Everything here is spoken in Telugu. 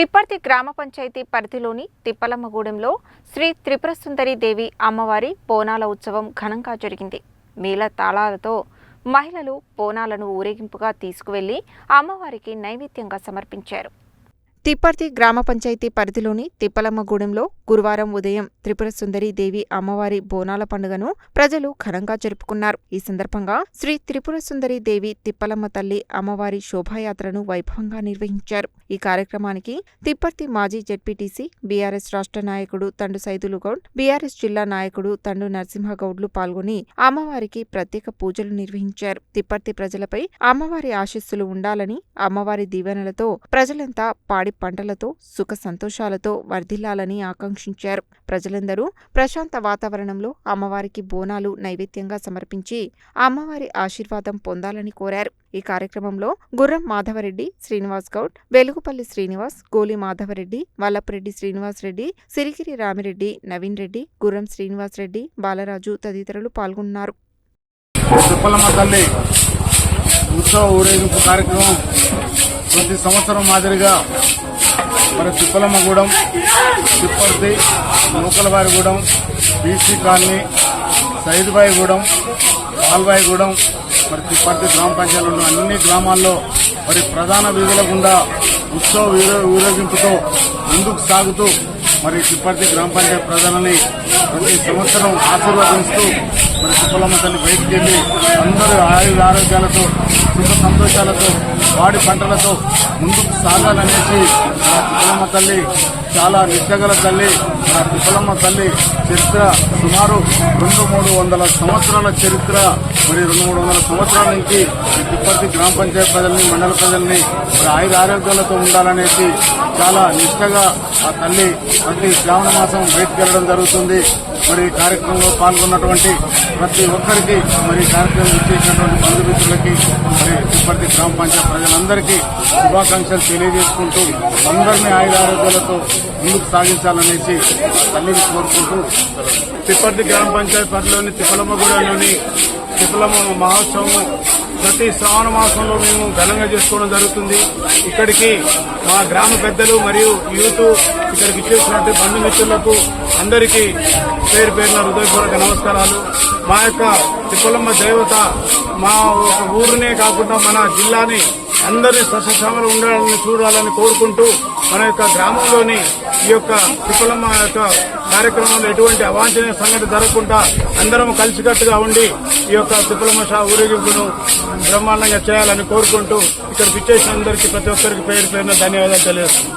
తిప్పర్తి గ్రామ పంచాయతీ పరిధిలోని తిప్పలమ్మగూడెంలో శ్రీ త్రిపుర సుందరి దేవి అమ్మవారి బోనాల ఉత్సవం ఘనంగా జరిగింది. మేళ తాళాలతో మహిళలు బోనాలను ఊరేగింపుగా తీసుకువెళ్ళి అమ్మవారికి నైవేద్యంగా సమర్పించారు. తిప్పర్తి గ్రామ పంచాయతీ పరిధిలోని తిప్పలమ్మగూడెంలో గురువారం ఉదయం త్రిపుర సుందరి దేవి అమ్మవారి బోనాల పండుగను ప్రజలు ఘనంగా జరుపుకున్నారు. ఈ సందర్భంగా శ్రీ త్రిపుర సుందరి దేవి తిప్పలమ్మ తల్లి అమ్మవారి శోభాయాత్రను వైభవంగా నిర్వహించారు. ఈ కార్యక్రమానికి తిప్పర్తి మాజీ జెడ్పీటీసీ బీఆర్ఎస్ రాష్ట్ర నాయకుడు తండు సైదులు గౌడ్ బీఆర్ఎస్ జిల్లా నాయకుడు తండు నరసింహగౌడ్లు పాల్గొని అమ్మవారికి ప్రత్యేక పూజలు నిర్వహించారు. తిప్పర్తి ప్రజలపై అమ్మవారి ఆశీస్సులు ఉండాలని అమ్మవారి దీవెనలతో ప్రజలంతా పాడి పంటలతో సుఖ సంతోషాలతో వర్ధిల్లాలని ఆకాంక్షించారు. ప్రజలందరూ ప్రశాంత వాతావరణంలో అమ్మవారికి బోనాలు నైవేద్యంగా సమర్పించి అమ్మవారి ఆశీర్వాదం పొందాలని కోరారు. ఈ కార్యక్రమంలో గుర్రం మాధవరెడ్డి శ్రీనివాస్ గౌడ్ వెలుగుపల్లి శ్రీనివాస్ గోలి మాధవరెడ్డి వల్లపురెడ్డి శ్రీనివాస్ రెడ్డి సిరిగిరి రామిరెడ్డి నవీన్ రెడ్డి గుర్రం శ్రీనివాస్ రెడ్డి బాలరాజు తదితరులు పాల్గొన్నారు. ఉత్సవ ఊరేగింపు కార్యక్రమం. ప్రతి సంవత్సరం మాదిరిగా మరి తిప్పలమ్మగూడెం తిప్పర్తి నూకలవారిగూడెం బీసీ కాలనీ సైదుబాయిగూడెం పాల్బాయిగూడెం మరి తిప్పర్తి గ్రామ ఉన్న అన్ని గ్రామాల్లో మరి ప్రధాన వీధుల గుండా ఉత్సవ ఊరేగింపుతో ముందుకు సాగుతూ మరి తిప్పర్తి గ్రామ పంచాయతీ ప్రజలని ప్రతి సంవత్సరం ఆశీర్వదిస్తూ మరి తల్లి బయటికి వెళ్ళి అందరూ ఆయుర ఆరోగ్యాలతో సుఖ సంతోషాలతో వాడి పంటలతో ముందుకు సాగాలనేసి ఆ తిప్పలమ్మ తల్లి చాలా నిత్యగల తల్లి ఆ తిప్పలమ్మ తల్లి చరిత్ర సుమారు రెండు మూడు వందల సంవత్సరాల చరిత్ర మరి రెండు మూడు వందల సంవత్సరాల నుంచి ఈ గ్రామ పంచాయతీ ప్రజల్ని మండల ప్రజల్ని మరి ఆయుధ ఆరోగ్యాలతో ఉండాలనేసి చాలా నిష్టగా ఆ తల్లి ప్రతి శ్రావణ మాసం బయటకు వెళ్ళడం జరుగుతుంది. మరి ఈ కార్యక్రమంలో పాల్గొన్నటువంటి ప్రతి ఒక్కరికి మరి కార్యక్రమం ఇచ్చేసినటువంటి బంధుమిత్రులకి మరి తిప్పటి గ్రామ పంచాయతీ ప్రజలందరికీ శుభాకాంక్షలు తెలియజేసుకుంటూ అందరినీ ఆయుధ ఆరోగ్యాలతో ముందుకు సాగించాలనేసి తల్లిని కోరుకుంటూ తిప్పటి గ్రామ పంచాయతీ పరిలోని తిప్పలమ్మగూడలోని తిప్పలమ్మ మహోత్సవం ప్రతి శ్రావణ మాసంలో మేము ఘనంగా చేసుకోవడం జరుగుతుంది. ఇక్కడికి మా గ్రామ పెద్దలు మరియు యూత్ ఇక్కడికి ఇచ్చేసినట్టు బంధుమిత్రులకు అందరికీ పేరు పేరున హృదయపూర్వక నమస్కారాలు. మా యొక్క తిప్పలమ్మ దేవత మా ఒక ఊరినే కాకుండా మన జిల్లాని అందరినీ సస్యశ్యామలు ఉండాలని చూడాలని కోరుకుంటూ మన యొక్క గ్రామంలోని ఈ యొక్క తిప్పలమ్మ యొక్క కార్యక్రమంలో ఎటువంటి అవాంఛనీయ సంగతి జరగకుండా అందరం కలిసికట్టుగా ఉండి ఈ యొక్క తిప్పలమ్మ ఊరేగింపును బ్రహ్మాండంగా చేయాలని కోరుకుంటూ ఇక్కడ పిచ్చేసిన అందరికీ ప్రతి ఒక్కరికి పేరు పేరున ధన్యవాదాలు తెలియజేస్తున్నాను.